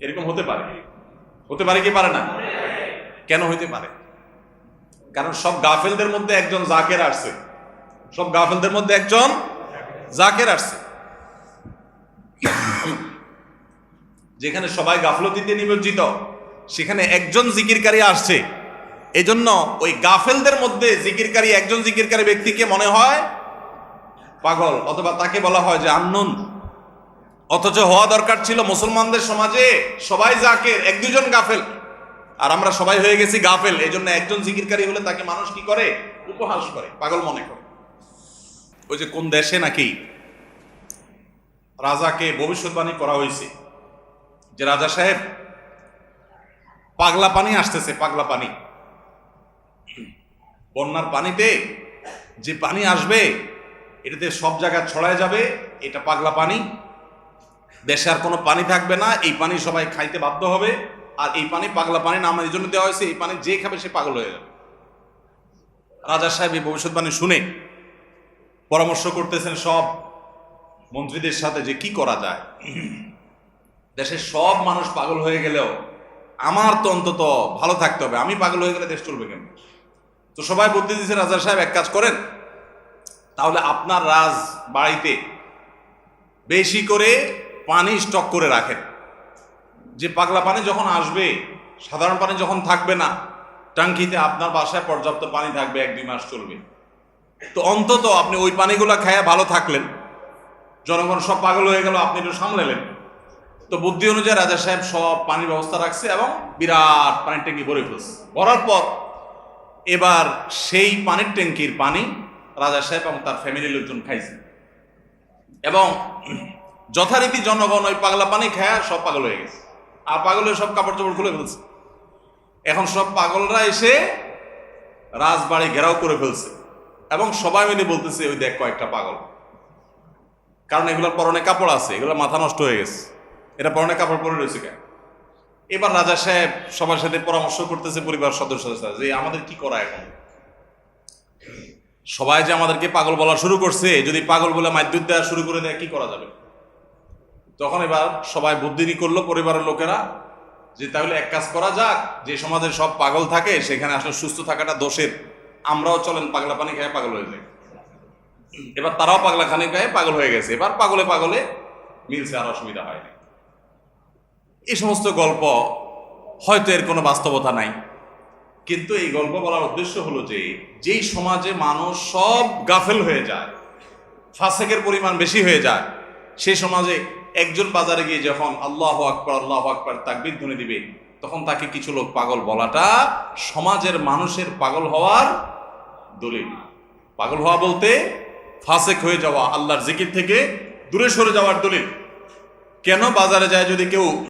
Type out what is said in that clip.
এরকম হতে পারে। হতে পারে কি পারে না? কেন হইতে পারে? কারণ সব গাফেলদের মধ্যে একজন জাকের আসছে। সব গাফেলদের মধ্যে একজন জাকের আসছে। যেখানে সবাই গাফলতিতে নিমজ্জিত, সেখানে একজন জিকিরকারী আসছে। এজন্য ওই গাফেলদের মধ্যে জিকিরকারী একজন জিকিরকারী ব্যক্তিকে মনে হয় পাগল, অথবা তাকে বলা হয় যে আন্নুন। অথচ হওয়া দরকার ছিল মুসলমানদের সমাজে সবাই জাকের, এক দুজন গাফেল। আর আমরা সবাই হয়ে গেছি গাফেল এই জন্য একজন জিকিরকারী হলে তাকে মানুষ কি করে? উপহাস করে, পাগল মনে করে। ওই যে কোন দেশে নাকি রাজাকে ভবিষ্যৎবাণী করা হয়েছে, যে রাজা সাহেব, পাগলা পানি আসতেছে, পাগলা পানি। বন্যার পানিতে যে পানি আসবে, এটাতে সব জায়গায় ছড়ায় যাবে, এটা পাগলা পানি। দেশে আর কোনো পানি থাকবে না, এই পানি সবাই খাইতে বাধ্য হবে, আর এই পানি পাগলা পানি নাম এই জন্য দেওয়া হয়েছে, এই পানি যে খাবে সে পাগল হয়ে যাবে। রাজা সাহেব এই ভবিষ্যৎবাণী শুনে পরামর্শ করতেছেন সব মন্ত্রীদের সাথে যে কি করা যায়। দেশের সব মানুষ পাগল হয়ে গেলেও আমার তো অন্তত ভালো থাকতে হবে, আমি পাগল হয়ে গেলে দেশ চলবে কেন তো সবাই বুদ্ধি দিচ্ছে রাজা সাহেব, এক কাজ করেন, তাহলে আপনার রাজ বাড়িতে বেশি করে পানি স্টক করে রাখেন। যে পাগলা পানি যখন আসবে, সাধারণ পানি যখন থাকবে না টাঙ্কিতে আপনার বাসায় পর্যাপ্ত পানি থাকবে, এক দুই মাস চলবে। তো অন্তত আপনি ওই পানিগুলো খায়া ভালো থাকলেন। জনগণ সব পাগল হয়ে গেল, আপনি একটু সামলালেন। তো বুদ্ধি অনুযায়ী রাজা সাহেব সব পানির ব্যবস্থা রাখছে এবং বিরাট পানির ট্যাঙ্কি ভরে ফেলছে। ভরার পর এবার সেই পানির ট্যাঙ্কির পানি রাজা সাহেব এবং তার ফ্যামিলির লোকজন খাইছে। এবং যথারীতি জনগণ ওই পাগলা পানি খায়, সব পাগল হয়ে গেছে। আর পাগল হয়ে সব কাপড় চোপড় খুলে ফেলছে। এখন সব পাগলরা এসে রাজবাড়ি ঘেরাও করে ফেলছে। এবং সবাই মিলে বলতেছে, ওই দেখ কয়েকটা পাগল। কারণ এগুলোর পরনে কাপড় আছে, এগুলো মাথা নষ্ট হয়ে গেছে। এটা পরনে কাপড় পরে রয়েছে কেন? এবার রাজা সাহেব সবার সাথে পরামর্শ করতেছে পরিবার সদস্যদের সাথে যে আমাদের কি করা এখন? সবাই যে আমাদেরকে পাগল বলা শুরু করছে, যদি পাগল বলে মাধ্যুর দেওয়া শুরু করে দেয়, কি করা যাবে? তখন এবার সবাই বুদ্ধিনি করল, পরিবারের লোকেরা, যে তাহলে এক কাজ করা যাক, যে সমাজে সব পাগল থাকে, সেখানে আসলে সুস্থ থাকাটা দোষের। আমরাও চলেন পাগলা পানি খেয়ে পাগল হয়ে যাই। এবার তারাও পাগলা খানি খেয়ে, পাগল হয়ে গেছে। এবার পাগলে পাগলে মিলছে আর অসুবিধা হয়নি এই সমস্ত গল্প হয়তো এর কোনো বাস্তবতা নাই। কিন্তু এই গল্প বলার উদ্দেশ্য হলো যে, যেই সমাজে মানুষ সব গাফেল হয়ে যায়, ফাসেকের পরিমাণ বেশি হয়ে যায় সেই সমাজে একজন বাজারে গিয়ে যখন আল্লাহ আকবর আল্লাহ আকবর তাকবির ধ্বনি দিবে, তখন তাকে কিছু লোক পাগল বলাটা সমাজের মানুষের পাগল হওয়ার দলিল। পাগল হওয়া বলতে ফাসেক হয়ে যাওয়া, আল্লাহর জিকির থেকে দূরে সরে যাওয়ার দলিল। কেন বাজারে যায় যদি কেউ